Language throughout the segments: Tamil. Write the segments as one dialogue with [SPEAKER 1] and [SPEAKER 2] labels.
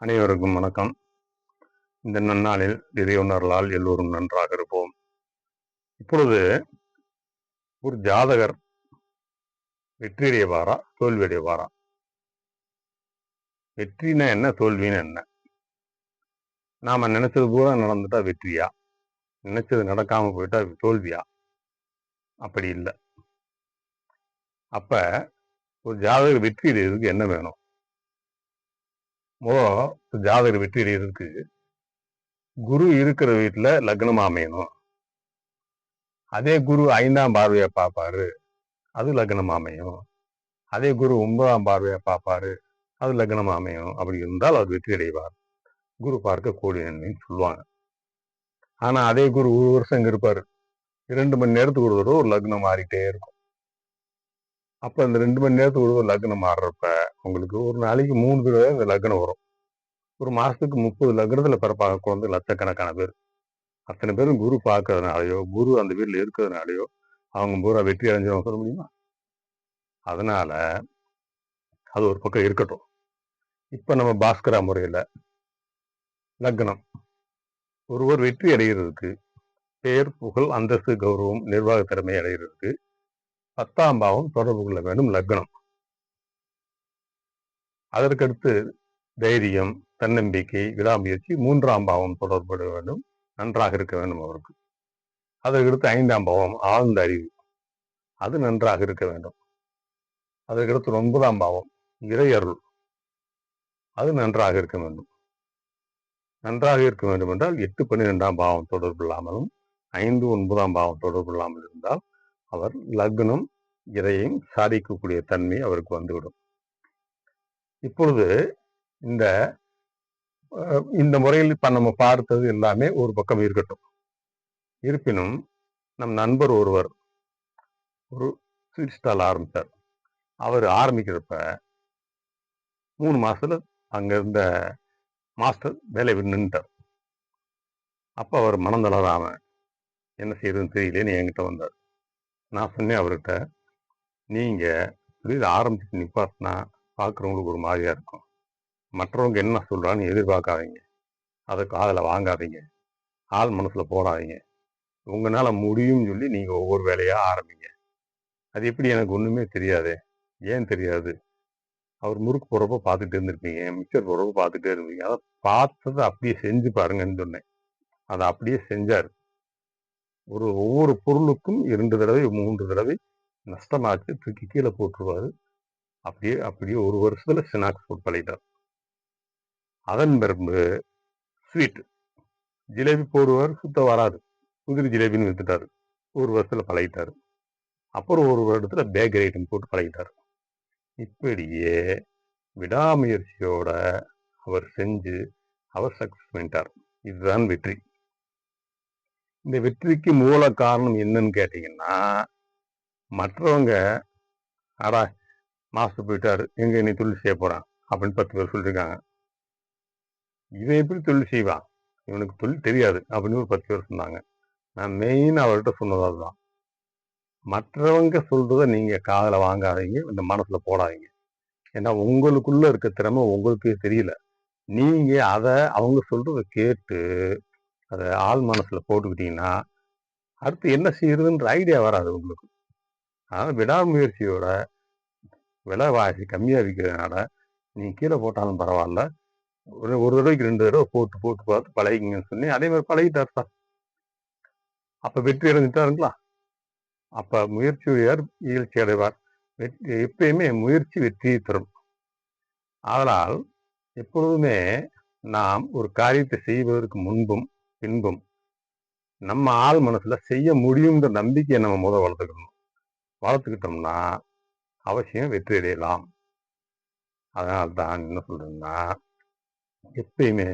[SPEAKER 1] அனைவருக்கும் வணக்கம். இந்த நன்னாளில் இறையுணர்களால் எல்லோரும் நன்றாக இருப்போம். இப்பொழுது ஒரு ஜாதகர் வெற்றியடையவாரா தோல்வியடையவாரா வெற்றினா என்ன தோல்வின்னு என்ன? நாம நினைச்சது பூரா நடந்துட்டா வெற்றியா? நினைச்சது நடக்காம போயிட்டா தோல்வியா? அப்படி இல்லை. அப்ப ஒரு ஜாதகர் வெற்றி அடைகிறதுக்கு என்ன வேணும்? முதல் ஜாதகர் வெற்றி இருக்கு குரு இருக்கிற வீட்டுல லக்னம் அமையணும். அதே குரு ஐந்தாம் பார்வையை பார்ப்பாரு அது லக்னம் அமையும். அதே குரு ஒன்பதாம் பார்வையை பார்ப்பாரு அது லக்னம் அமையும். அப்படி இருந்தால் அவர் வெற்றி அடைவார். குரு பார்க்க கோடி நன்மைன்னு சொல்லுவாங்க. ஆனா அதே குரு ஒரு வருஷம் இங்க இருப்பாரு. இரண்டு மணி நேரத்துக்கு ஒரு தடவை ஒரு லக்னம் மாறிட்டே இருக்கும். அப்போ அந்த ரெண்டு மணி நேரத்துக்கு ஒரு லக்னம் மாறுறப்ப உங்களுக்கு ஒரு நாளைக்கு மூணு தடவை இந்த லக்னம் வரும். ஒரு மாதத்துக்கு முப்பது லக்னத்தில் பிறப்பாக குழந்தை லட்சக்கணக்கான பேர். அத்தனை பேரும் குரு பார்க்கறதுனாலையோ குரு அந்த வீட்டில் இருக்கிறதுனாலையோ அவங்க பூரா வெற்றி அடைஞ்சவங்க சொல்ல முடியுமா? அதனால அது ஒரு பக்கம் இருக்கட்டும். இப்போ நம்ம பாஸ்கரா முறையில் லக்னம். ஒருவர் வெற்றி அடைகிறதுக்கு பெயர் புகழ் அந்தஸ்து கௌரவம் நிர்வாக திறமை அடைகிறதுக்கு பத்தாம் பாவம் தொடர்பு கொள்ள வேண்டும் லக்னம். அதற்கடுத்து தைரியம் தன்னம்பிக்கை விடாமுயற்சி மூன்றாம் பாவம் தொடர்பட வேண்டும் நன்றாக இருக்க வேண்டும் அவருக்கு. அதற்கடுத்து ஐந்தாம் பாவம் ஆழ்ந்த அறிவு. அது நன்றாக இருக்க வேண்டும். அதற்கடுத்து ஒன்பதாம் பாவம் இறையருள் அது நன்றாக இருக்க வேண்டும். நன்றாக இருக்க வேண்டும் என்றால் எட்டு பன்னிரெண்டாம் பாவம் தொடர்பு இல்லாமலும் ஐந்து ஒன்பதாம் பாவம் தொடர்பு இல்லாமல் இருந்தால் அவர் லக்னம் இதையும் சாதிக்கக்கூடிய தன்மை அவருக்கு வந்துவிடும். இப்பொழுது இந்த இந்த முறையில் இப்ப நம்ம பார்த்தது எல்லாமே ஒரு பக்கம் இருக்கட்டும். இருப்பினும் நம் நண்பர் ஒருவர் ஒரு ஸ்வீட் ஸ்டால் ஆரம்பித்தார். அவர் ஆரம்பிக்கிறப்ப மூணு மாசத்துல அங்க இருந்த மாஸ்டர் வேலை நின்றுட்டார் அப்ப அவர் மனம் தளராம என்ன செய்யறதுன்னு தெரியலேன்னு என்கிட்ட வந்தார். நான் சொன்னேன் அவர்கிட்ட நீங்கள் தொழில் ஆரம்பிச்சு நிப்பாட்டினா பார்க்குறவங்களுக்கு ஒரு மாதிரியாக இருக்கும். மற்றவங்க என்ன சொல்கிறான்னு எதிர்பார்க்காதீங்க. அதை காதில் வாங்காதீங்க. ஆள் மனசில் போடாதீங்க. உங்களால் முடியும்னு சொல்லி நீங்கள் ஒவ்வொரு வேலையாக ஆரம்பிங்க. அது எப்படி எனக்கு ஒன்றுமே தெரியாது. ஏன் தெரியாது? அவர் முறுக்கு போகிறப்ப பார்த்துட்டே இருந்திருப்பீங்க. மிக்சர் போகிறப்ப பார்த்துட்டே இருப்பீங்க அதை பார்த்ததை அப்படியே செஞ்சு பாருங்கன்னு சொன்னேன். அதை அப்படியே செஞ்சாரு. ஒரு ஒவ்வொரு பொருளுக்கும் இரண்டு தடவை மூன்று தடவை நஷ்டமாச்சு தூக்கி கீழே போட்டுருவாரு. அப்படியே அப்படியே ஒரு வருஷத்துல சினாக்ஸ் போட்டு பழகிட்டார். அதன் பிறகு ஸ்வீட் ஜிலேபி போடுவார் சுத்த வராது. குதிரை ஜிலேபின்னு வித்துட்டாரு. ஒரு வருஷத்துல பழகிட்டாரு. அப்புறம் ஒரு வருடத்துல பேக்கரி ஐட்டம் போட்டு பழகிட்டாரு. இப்படியே விடாமுயற்சியோட அவர் செஞ்சு அவர் சக்சஸ் பண்ணிட்டார். இதுதான் வெற்றி. இந்த வெற்றிக்கு மூல காரணம் என்னன்னு கேட்டீங்கன்னா மற்றவங்க அடா மாஸ்டர் போயிட்டாரு எங்க நீ தொழில் செய்ய போறான்? அப்படின்னு பத்து பேர் சொல்லியிருக்காங்க இவன் எப்படி தொழில் செய்வான்? இவனுக்கு தொழில் தெரியாது அப்படின்னு ஒரு பத்து பேர் சொன்னாங்க. நான் மெயின் அவர்கிட்ட சொன்னது அதுதான். மற்றவங்க சொல்கிறத நீங்க காதல வாங்காதீங்க இந்த மனசுல போடாதீங்க. ஏன்னா உங்களுக்குள்ள இருக்க திறமை உங்களுக்கே தெரியல. நீங்க அதை அவங்க சொல்கிறத கேட்டு அதை ஆள் மனசில் போட்டுக்கிட்டீங்கன்னா அடுத்து என்ன செய்யறதுன்ற ஐடியா வராது உங்களுக்கு. அதனால் விடாமுயற்சியோட விலைவாசி கம்மியாக விற்கிறதுனால நீங்கள் கீழே போட்டாலும் பரவாயில்ல. ஒரு ஒரு தடவைக்கு ரெண்டு தடவை போட்டு போட்டு பார்த்து பழகிங்கன்னு சொல்லி அதே மாதிரி பழகிட்டார் சார். அப்போ வெற்றி அடைஞ்சிட்டாருங்களா? அப்போ முயற்சியார் இயற்சி அடைவார். வெற்றி எப்பயுமே முயற்சி வெற்றியை தரும். அதனால் எப்பொழுதுமே நாம் ஒரு காரியத்தை செய்வதற்கு முன்பும் பின்பும் நம்ம ஆள் மனசுல செய்ய முடியுங்கிற நம்பிக்கையை நம்ம முதல் வளர்த்துக்கணும். வளர்த்துக்கிட்டோம்னா அவசியம் வெற்றி அடையலாம் அதனால தான் என்ன சொல்றேன்னா எப்பயுமே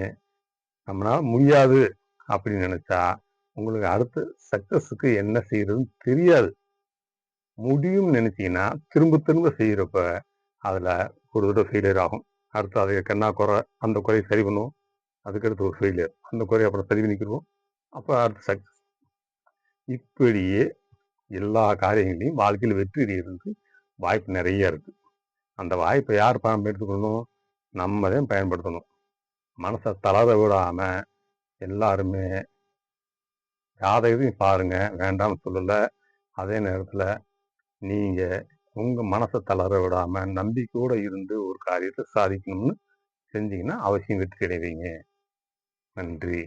[SPEAKER 1] நம்மளால முடியாது அப்படின்னு நினைச்சா உங்களுக்கு அடுத்து சக்சஸுக்கு என்ன செய்யறதுன்னு தெரியாது. முடியும் நினைச்சீங்கன்னா திரும்ப திரும்ப செய்யறப்ப அதுல ஒரு தடவை ஃபெயிலியர் ஆகும். அடுத்து அதை கண்ணா குறை அந்த குறையை சரி பண்ணுவோம். அதுக்கடுத்து ஒரு ஃபெயிலியர் அந்த குறையை அப்புறம் சரி பண்ணிக்கிறோம் அப்போ அடுத்து சக்ஸஸ் இப்படியே எல்லா காரியங்களையும் வாழ்க்கையில் வெற்றி இருந்து வாய்ப்பு நிறைய இருக்குது அந்த வாய்ப்பை யார் பயன்படுத்திக்கணும் நம்ம தான் பயன்படுத்தணும். மனசை தளர விடாமல் எல்லாருமே யாதை எதுவும் பாருங்கள் வேண்டாம்னு சொல்லலை. அதே நேரத்தில் நீங்கள் உங்கள் மனசை தளர விடாமல் நம்பிக்கையோடு இருந்து ஒரு காரியத்தை சாதிக்கணும்னு செஞ்சீங்கன்னா அவசியம் வெற்றி கிடைவீங்க நன்றி.